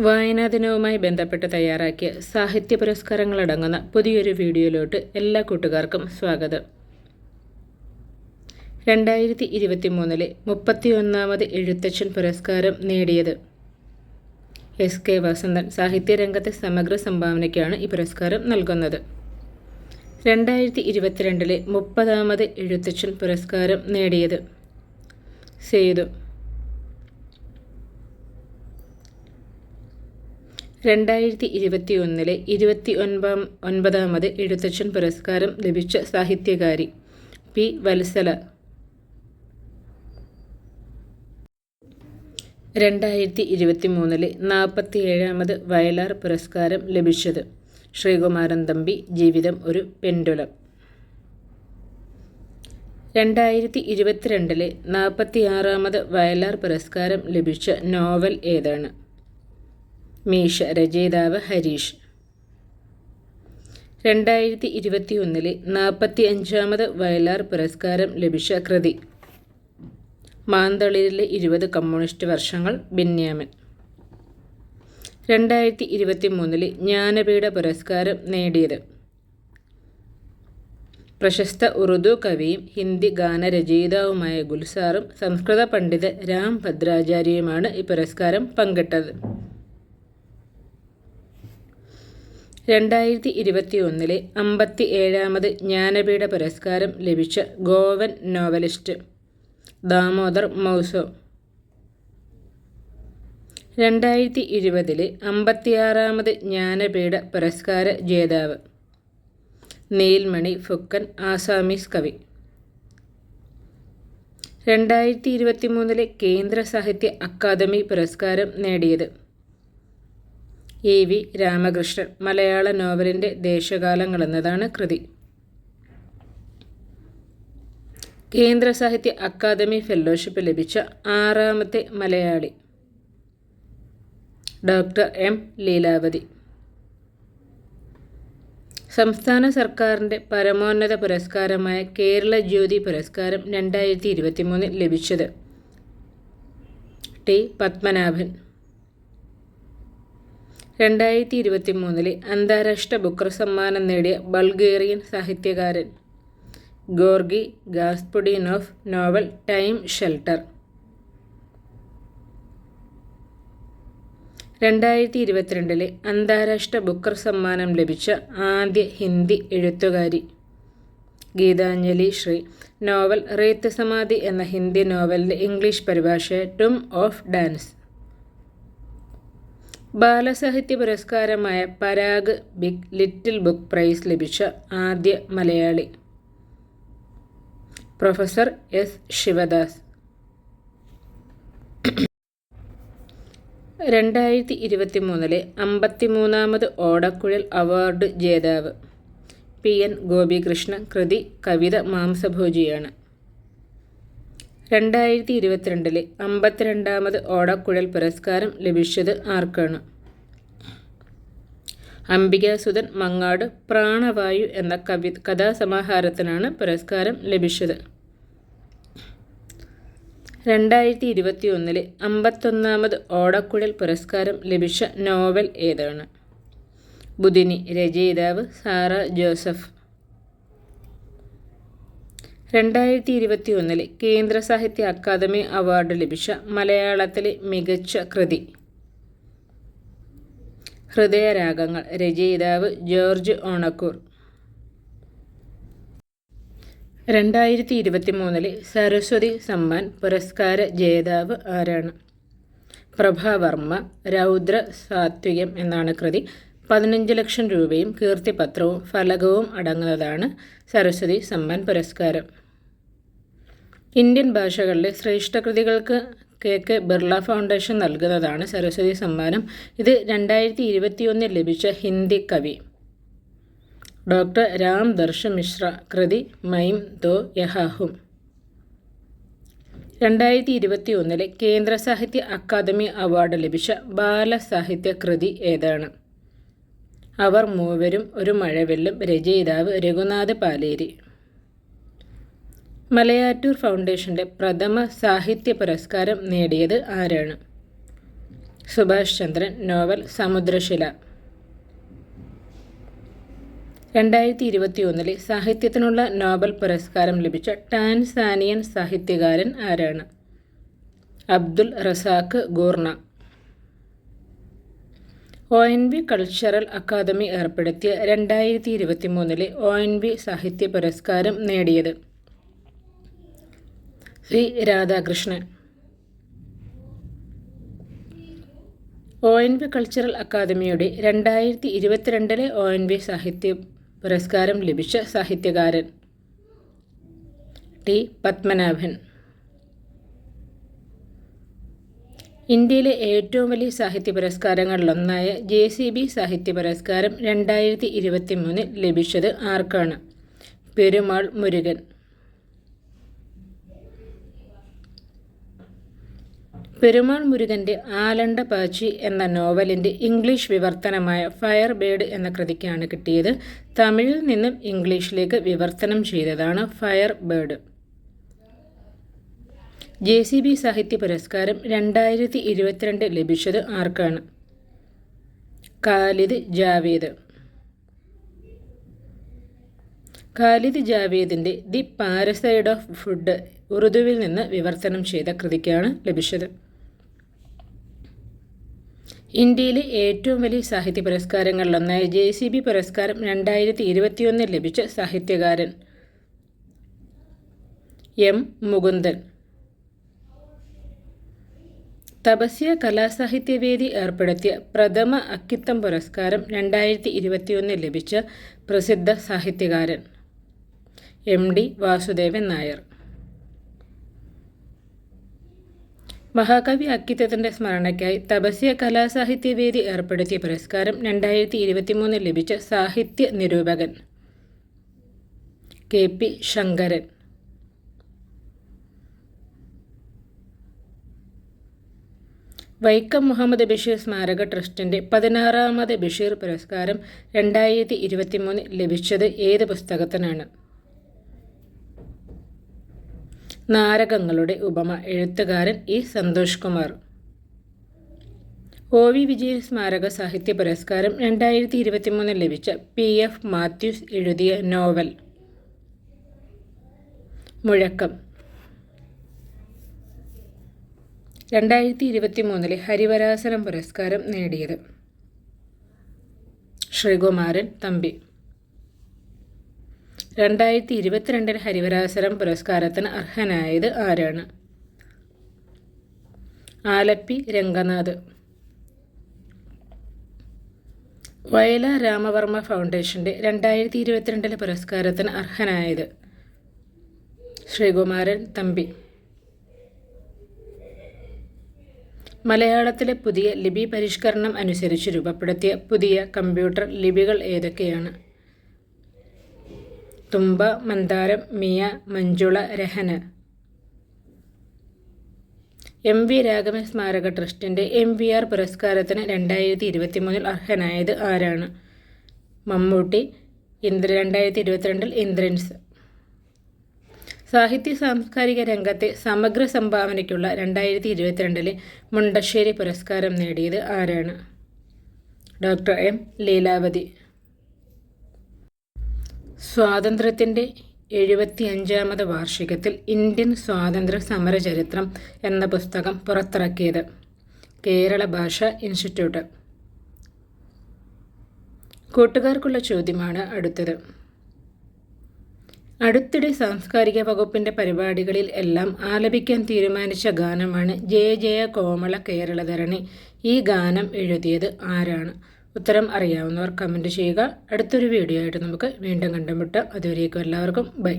വായനാ ദിനവുമായി ബന്ധപ്പെട്ട് തയ്യാറാക്കിയ സാഹിത്യ പുരസ്കാരങ്ങളടങ്ങുന്ന പുതിയൊരു വീഡിയോയിലോട്ട് എല്ലാ കൂട്ടുകാർക്കും സ്വാഗതം. രണ്ടായിരത്തി ഇരുപത്തി മൂന്നിലെ മുപ്പത്തിയൊന്നാമത് എഴുത്തച്ഛൻ പുരസ്കാരം നേടിയത് എസ് കെ വസന്തൻ സാഹിത്യരംഗത്തെ സമഗ്ര സംഭാവനയ്ക്കാണ് ഈ പുരസ്കാരം നൽകുന്നത്. രണ്ടായിരത്തി ഇരുപത്തിരണ്ടിലെ മുപ്പതാമത് എഴുത്തച്ഛൻ പുരസ്കാരം നേടിയത് സേതു രണ്ടായിരത്തി ഇരുപത്തി ഒന്നിലെ ഇരുപത്തി ഒൻപതാം ഒൻപതാമത് എഴുത്തച്ഛൻ പുരസ്കാരം ലഭിച്ച സാഹിത്യകാരി പി വത്സല. രണ്ടായിരത്തി ഇരുപത്തി മൂന്നിലെ നാൽപ്പത്തി ഏഴാമത് വയലാർ പുരസ്കാരം ലഭിച്ചത് ശ്രീകുമാരൻ തമ്പി ജീവിതം ഒരു പെൻഡുലം. രണ്ടായിരത്തി ഇരുപത്തിരണ്ടിലെ നാൽപ്പത്തി ആറാമത് വയലാർ പുരസ്കാരം ലഭിച്ച നോവൽ ഏതാണ്? മീഷ രചയിതാവ് ഹരീഷ്. രണ്ടായിരത്തി ഇരുപത്തി ഒന്നിലെ നാൽപ്പത്തി അഞ്ചാമത് വയലാർ പുരസ്കാരം ലഭിച്ച കൃതി. മാന്തളിരിലെ ഇരുപത് കമ്മ്യൂണിസ്റ്റ് വർഷങ്ങൾ ബെന്യാമൻ. രണ്ടായിരത്തി ഇരുപത്തി മൂന്നിലെ ജ്ഞാനപീഠ പുരസ്കാരം നേടിയത്. പ്രശസ്ത ഉറുദു കവിയും ഹിന്ദി ഗാനരചയിതാവുമായ ഗുൽസാറും സംസ്കൃത പണ്ഡിത രാം ഭദ്രാചാര്യയുമാണ് ഈ പുരസ്കാരം പങ്കിട്ടത്. രണ്ടായിരത്തി ഇരുപത്തി ഒന്നിലെ അമ്പത്തി ഏഴാമത് ജ്ഞാനപീഠ പുരസ്കാരം ലഭിച്ച ഗോവൻ നോവലിസ്റ്റ് ദാമോദർ മൗസോ. രണ്ടായിരത്തി ഇരുപതിലെ അമ്പത്തിയാറാമത് ജ്ഞാനപീഠ പുരസ്കാര ജേതാവ് നീൽമണി ഫുക്കൻ ആസാമീസ് കവി. രണ്ടായിരത്തി ഇരുപത്തി മൂന്നിലെ കേന്ദ്ര സാഹിത്യ അക്കാദമി പുരസ്കാരം നേടിയത് എ വി രാമകൃഷ്ണൻ മലയാള നോവലിന്റെ ദേശകാലങ്ങൾ എന്നതാണ് കൃതി. കേന്ദ്ര സാഹിത്യ അക്കാദമി ഫെലോഷിപ്പ് ലഭിച്ച ആറാമത്തെ മലയാളി. Doctor M Leelavathi. സംസ്ഥാന സർക്കാരിന്റെ പരമോന്നത പുരസ്കാരമായ കേരള ജ്യോതി പുരസ്കാരം രണ്ടായിരത്തി ഇരുപത്തി മൂന്നിൽ ലഭിച്ചത് ടി പത്മനാഭൻ. രണ്ടായിരത്തി ഇരുപത്തി മൂന്നിലെ അന്താരാഷ്ട്ര ബുക്കർ സമ്മാനം നേടിയ ബൾഗേറിയൻ സാഹിത്യകാരൻ ഗോർഗി ഗാസ്പുഡിനോഫ് നോവൽ ടൈം ഷെൽട്ടർ. രണ്ടായിരത്തി ഇരുപത്തിരണ്ടിലെ അന്താരാഷ്ട്ര ബുക്കർ സമ്മാനം ലഭിച്ച ആദ്യ ഹിന്ദി എഴുത്തുകാരി. ഗീതാഞ്ജലി ശ്രീ. നോവൽ റേത്ത് സമാധി എന്ന ഹിന്ദി നോവലിന്റെ ഇംഗ്ലീഷ് പരിഭാഷ ടും ഓഫ് ഡാൻസ്. ബാലസാഹിത്യ പുരസ്കാരമായ Parag big little book prize ലഭിച്ച ആദ്യ മലയാളി. Professor S Sivadas. രണ്ടായിരത്തി ഇരുപത്തി മൂന്നിലെ അമ്പത്തിമൂന്നാമത് ഓടക്കുഴൽ അവാർഡ് ജേതാവ് പി എൻ ഗോപികൃഷ്ണ കൃതി കവിത മാംസഭോജിയാണ്. രണ്ടായിരത്തി ഇരുപത്തിരണ്ടിലെ അമ്പത്തിരണ്ടാമത് ഓടക്കുഴൽ പുരസ്കാരം ലഭിച്ചത് ആർക്കാണ്? അംബികാസുധൻ മങ്ങാട് പ്രാണവായു എന്ന കവി കഥാസമാഹാരത്തിനാണ് പുരസ്കാരം ലഭിച്ചത്. രണ്ടായിരത്തി ഇരുപത്തി ഒന്നിലെ അമ്പത്തൊന്നാമത് ഓടക്കുഴൽ പുരസ്കാരം ലഭിച്ച നോവൽ ഏതാണ്? ബുധിനി രചയിതാവ് സാറ ജോസഫ്. രണ്ടായിരത്തി ഇരുപത്തി ഒന്നിലെ കേന്ദ്ര സാഹിത്യ അക്കാദമി അവാർഡ് ലഭിച്ച മലയാളത്തിലെ മികച്ച കൃതി. ഹൃദയരാഗങ്ങൾ രചയിതാവ് ജോർജ് ഓണക്കൂർ. രണ്ടായിരത്തി ഇരുപത്തി മൂന്നിലെ സരസ്വതി സമ്മാൻ പുരസ്കാര ജേതാവ് ആരാണ്? പ്രഭാവർമ്മ രൗദ്ര സാത്വികം എന്നാണ് കൃതി. പതിനഞ്ച് ലക്ഷം രൂപയും കീർത്തിപത്രവും ഫലകവും അടങ്ങുന്നതാണ് സരസ്വതി സമ്മാൻ പുരസ്കാരം. ഇന്ത്യൻ ഭാഷകളിലെ ശ്രേഷ്ഠകൃതികൾക്ക് കെ കെ ബിർള ഫൗണ്ടേഷൻ നൽകുന്നതാണ് സരസ്വതി സമ്മാനം. ഇത് രണ്ടായിരത്തി ഇരുപത്തിയൊന്നിൽ ലഭിച്ച ഹിന്ദി കവി. ഡോക്ടർ രാം ദർശ മിശ്ര കൃതി മൈം ദോ യഹാഹും. രണ്ടായിരത്തി ഇരുപത്തി ഒന്നിലെ കേന്ദ്ര സാഹിത്യ അക്കാദമി അവാർഡ് ലഭിച്ച ബാലസാഹിത്യ കൃതി ഏതാണ്? അവർ മൂവരും ഒരു മഴവെല്ലും രചയിതാവ് രഘുനാഥ് പാലേരി. മലയാറ്റൂർ ഫൗണ്ടേഷന്റെ പ്രഥമ സാഹിത്യ പുരസ്കാരം നേടിയത് ആരാണ്? സുഭാഷ് ചന്ദ്രൻ നോവൽ സമുദ്രശില. രണ്ടായിരത്തി ഇരുപത്തി ഒന്നിലെ സാഹിത്യത്തിനുള്ള നോബൽ പുരസ്കാരം ലഭിച്ച ടാൻസാനിയൻ സാഹിത്യകാരൻ ആരാണ്? Abdul Razak Gurnah. O N V cultural academy ഏർപ്പെടുത്തിയ രണ്ടായിരത്തി ഇരുപത്തി മൂന്നിലെ ഒ എൻ വി സാഹിത്യ പുരസ്കാരം നേടിയത് Shri Radhakrishnan. O N V cultural അക്കാദമിയുടെ രണ്ടായിരത്തി ഇരുപത്തിരണ്ടിലെ ഒ എൻ വി സാഹിത്യ പുരസ്കാരം ലഭിച്ച സാഹിത്യകാരൻ ടി പത്മനാഭൻ. ഇന്ത്യയിലെ ഏറ്റവും വലിയ സാഹിത്യ പുരസ്കാരങ്ങളിലൊന്നായ ജെ സി ബി സാഹിത്യ പുരസ്കാരം രണ്ടായിരത്തി ഇരുപത്തി മൂന്നിൽ ലഭിച്ചത് ആർക്കാണ്? പെരുമാൾ മുരുകൻ. പെരുമാൾ മുരുകന്റെ ആലണ്ട പാച്ചി എന്ന നോവലിന്റെ ഇംഗ്ലീഷ് വിവർത്തനമായ ഫയർ ബേഡ് എന്ന കൃതിക്കാണ് കിട്ടിയത്. തമിഴിൽ നിന്നും ഇംഗ്ലീഷിലേക്ക് വിവർത്തനം ചെയ്തതാണ് fire bird J C B സാഹിത്യ പുരസ്കാരം രണ്ടായിരത്തി ഇരുപത്തിരണ്ട് ലഭിച്ചത് ആർക്കാണ്? ഖാലിദ് ജാവേദ്. ഖാലിദ് ജാവേദിന്റെ ദി പാരസൈഡ് ഓഫ് ഫുഡ് ഉറുദുവിൽ നിന്ന് വിവർത്തനം ചെയ്ത കൃതിക്കാണ് ലഭിച്ചത്. ഇന്ത്യയിലെ ഏറ്റവും വലിയ സാഹിത്യ പുരസ്കാരങ്ങളിലൊന്നായ ജെ സി ബി പുരസ്കാരം രണ്ടായിരത്തി ഇരുപത്തിയൊന്നിൽ ലഭിച്ച സാഹിത്യകാരൻ എം. മുകുന്ദൻ. തപസ്യ കലാസാഹിത്യവേദി ഏർപ്പെടുത്തിയ പ്രഥമ അക്കിത്തം പുരസ്കാരം രണ്ടായിരത്തി ഇരുപത്തിയൊന്നിൽ ലഭിച്ച പ്രസിദ്ധ സാഹിത്യകാരൻ എം. ഡി. വാസുദേവൻ നായർ. മഹാകവി അക്കിത്തത്തിന്റെ സ്മരണയ്ക്കായി തപസ്യ കലാസാഹിത്യവേദി ഏർപ്പെടുത്തിയ പുരസ്കാരം രണ്ടായിരത്തി ഇരുപത്തിമൂന്നിൽ ലഭിച്ച സാഹിത്യ നിരൂപകൻ കെ പി ശങ്കരൻ. വൈക്കം മുഹമ്മദ് ബഷീർ സ്മാരക ട്രസ്റ്റിന്റെ പതിനാറാമത് ബഷീർ പുരസ്കാരം രണ്ടായിരത്തി ഇരുപത്തിമൂന്നിൽ ലഭിച്ചത് ഏത് പുസ്തകത്തിനാണ്? നാരകങ്ങളുടെ ഉപമ. എഴുത്തുകാരൻ E. Santhosh Kumar. O. V. Vijayan സ്മാരക സാഹിത്യ പുരസ്കാരം രണ്ടായിരത്തി ഇരുപത്തിമൂന്നിൽ ലഭിച്ച പി. എഫ്. മാത്യൂസ് എഴുതിയ നോവൽ. മുഴക്കം. രണ്ടായിരത്തി ഇരുപത്തി മൂന്നിലെ ഹരിവരാസനം പുരസ്കാരം നേടിയത് ശ്രീകുമാരൻ തമ്പി. രണ്ടായിരത്തി ഇരുപത്തിരണ്ടിൽ ഹരിവരാസരം പുരസ്കാരത്തിന് അർഹനായത് ആരാണ്? ആലപ്പി രംഗനാഥ്. വയല രാമവർമ്മ ഫൗണ്ടേഷന്റെ രണ്ടായിരത്തി ഇരുപത്തിരണ്ടിലെ പുരസ്കാരത്തിന് അർഹനായത് ശ്രീകുമാരൻ തമ്പി. മലയാളത്തിലെ പുതിയ ലിപി പരിഷ്കരണം അനുസരിച്ച് രൂപപ്പെടുത്തിയ പുതിയ കമ്പ്യൂട്ടർ ലിപികൾ ഏതൊക്കെയാണ്? തുമ്പ മന്ദാരം മിയ മഞ്ജുള രഹന. എം വി രാഘവൻ സ്മാരക ട്രസ്റ്റിന്റെ എം വി ആർ പുരസ്കാരത്തിന് രണ്ടായിരത്തി ഇരുപത്തി മൂന്നിൽ അർഹനായത് ആരാണ്? മമ്മൂട്ടി ഇന്ദ്ര രണ്ടായിരത്തി ഇരുപത്തിരണ്ടിൽ ഇന്ദ്രൻസ്. സാഹിത്യ സാംസ്കാരിക രംഗത്തെ സമഗ്ര സംഭാവനയ്ക്കുള്ള രണ്ടായിരത്തി ഇരുപത്തിരണ്ടിലെ മുണ്ടശ്ശേരി പുരസ്കാരം നേടിയത് ആരാണ്? Doctor M Leelavathi. സ്വാതന്ത്ര്യത്തിന്റെ എഴുപത്തി അഞ്ചാമത് വാർഷികത്തിൽ ഇന്ത്യൻ സ്വാതന്ത്ര്യ സമര ചരിത്രം എന്ന പുസ്തകം പുറത്തിറക്കിയത് കേരള ഭാഷ ഇൻസ്റ്റിറ്റ്യൂട്ട്. കൂട്ടുകാർക്കുള്ള ചോദ്യമാണ് അടുത്തത്. അടുത്തിടെ സാംസ്കാരിക വകുപ്പിന്റെ പരിപാടികളിൽ എല്ലാം ആലപിക്കാൻ തീരുമാനിച്ച ഗാനമാണ് ജയ ജയ കോമള കേരളധരണി. ഈ ഗാനം എഴുതിയത് ആരാണ്? ഉത്തരം അറിയാവുന്നവർ കമന്റ് ചെയ്യുക. അടുത്തൊരു വീഡിയോ ആയിട്ട് നമുക്ക് വീണ്ടും കണ്ടുമുട്ടാം. അതുവരേക്കും എല്ലാവർക്കും ബൈ